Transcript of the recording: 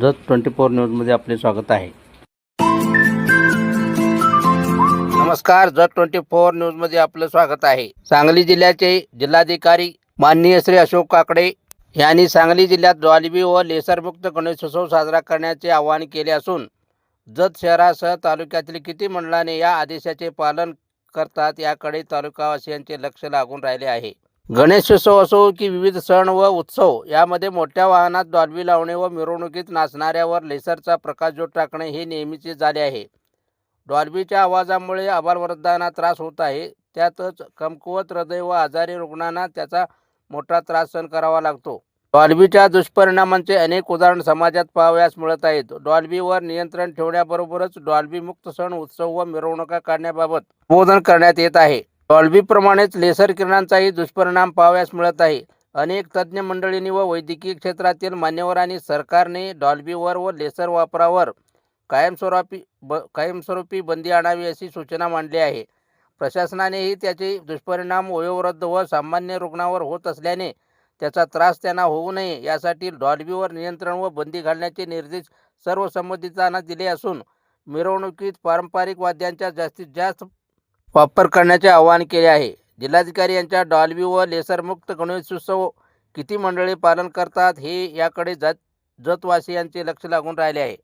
Jat twenty four न्यूजमध्ये आपले स्वागत आहे. नमस्कार जत ट्वेंटी फोर न्यूजमध्ये आपलं स्वागत आहे. सांगली जिल्ह्याचे जिल्हाधिकारी माननीय श्री अशोक काकडे यांनी सांगली जिल्ह्यात ज्वालिबी व लेसरमुक्त गणेशोत्सव साजरा करण्याचे आवाहन केले असून जत शहरासह तालुक्यातील किती मंडळाने या आदेशाचे पालन करतात याकडे तालुकावासियांचे लक्ष लागून राहिले आहे. गणेशोत्सव असो की विविध सण व उत्सव यामध्ये मोठ्या वाहनात डॉल्बी लावणे व मिरवणुकीत नाचणाऱ्यावर लेसरचा प्रकाशझोत टाकणे हे नेहमीचे झाले आहे. डॉल्बीच्या आवाजामुळे आबालवृद्धांना त्रास होत आहे. त्यातच कमकुवत हृदय व आजारी रुग्णांना त्याचा मोठा त्रास सहन करावा लागतो. डॉल्बीच्या दुष्परिणामांचे अनेक उदाहरण समाजात पाहावयास मिळत आहेत. डॉल्बीवर नियंत्रण ठेवण्याबरोबरच डॉल्बीमुक्त सण उत्सव व मिरवणुका काढण्याबाबत बोधन करण्यात येत आहे. डॉल्बीप्रमाणेच लेसर किरणांचाही दुष्परिणाम पाहावयास मिळत आहे. अनेक तज्ज्ञ मंडळींनी व वैद्यकीय क्षेत्रातील मान्यवरांनी सरकारने डॉल्बीवर व लेसर वापरावर कायमस्वरूपी ब कायमस्वरूपी बंदी आणावी अशी सूचना मांडली आहे. प्रशासनानेही त्याचे दुष्परिणाम वयोवृद्ध व सामान्य रुग्णावर होत असल्याने त्याचा त्रास त्यांना होऊ नये यासाठी डॉल्बीवर नियंत्रण व बंदी घालण्याचे निर्देश सर्व संबंधितांना दिले असून मिरवणुकीत पारंपरिक वाद्यांच्या जास्तीत जास्त वापर करण्याचे आवाहन केले आहे. जिल्हाधिकारी यांच्या डॉल्बी व लेसरमुक्त गणेशोत्सव किती मंडळी पालन करतात हे याकडे जत जतवासियांचे लक्ष लागून राहिले आहे.